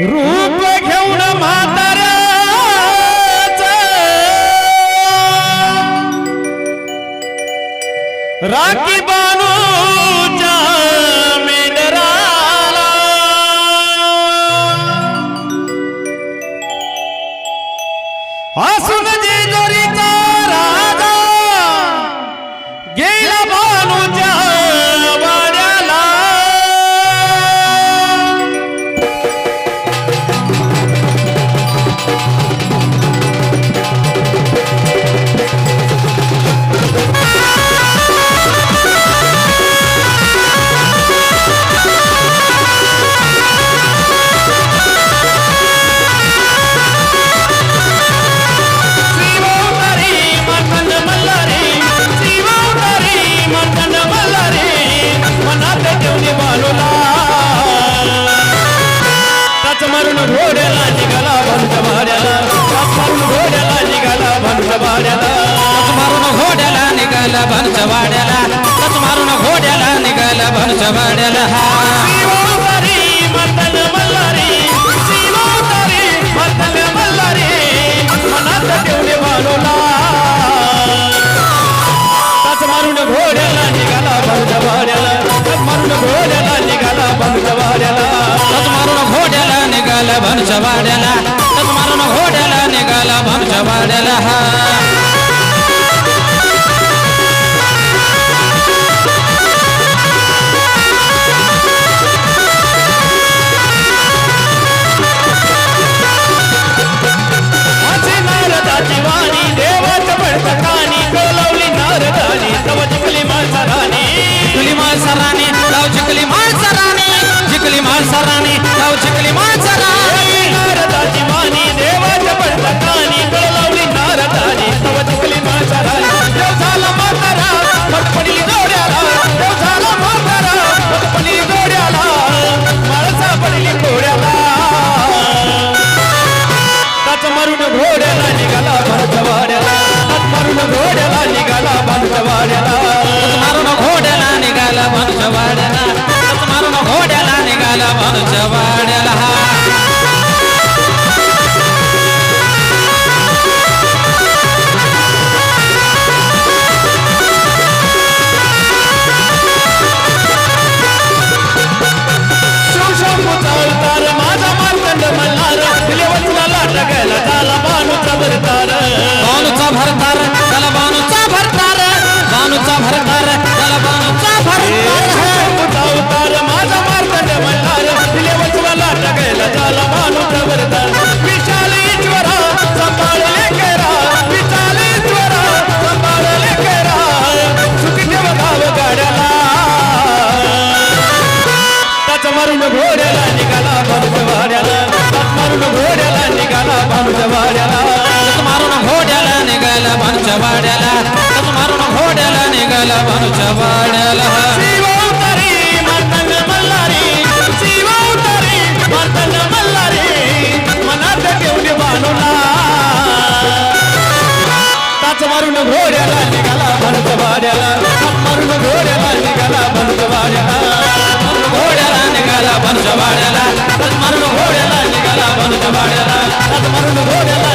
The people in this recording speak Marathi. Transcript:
रूप घेऊन म्हाताऱ्याच. राखी बा वाड्याला तस मारून घोड्याला निघाला भानूच्या वाड्याला मारून घोड्याला निघाला भानूच्या वाड्याला तस मारून घोड्याला निघाला भानूच्या वाड्याला तस मारून घोड्याला निघाला भानूच्या वाड्याला सरांनी गाव जिंकली मा मारून घोड्याला निघाला भानुजवाड्याला हात मारून घोड्याला निघाला भानुजवाड्याला हात मारून घोड्याला निघाला भानुजवाड्याला हात मारून घोड्याला निघाला भानुजवाड्याला शिवोतरी मातंग मल्हारी. शिवोतरी मातंग मनात घेऊन बाणूला ताच मारून घोड्याला निघाला भानुजवाड्याला हात मारून घोड्याला ಮನುಷ್ಯ ಬಾಡ್ಯಲ್ಲ ಮರಣ ಹೋಡೆಲ್ಲ ನಿಗಲ ಮನುಷ್ಯ ಬಾಡ್ಯಲ್ಲ ಮರಣ ಹೋಡೆಲ್ಲ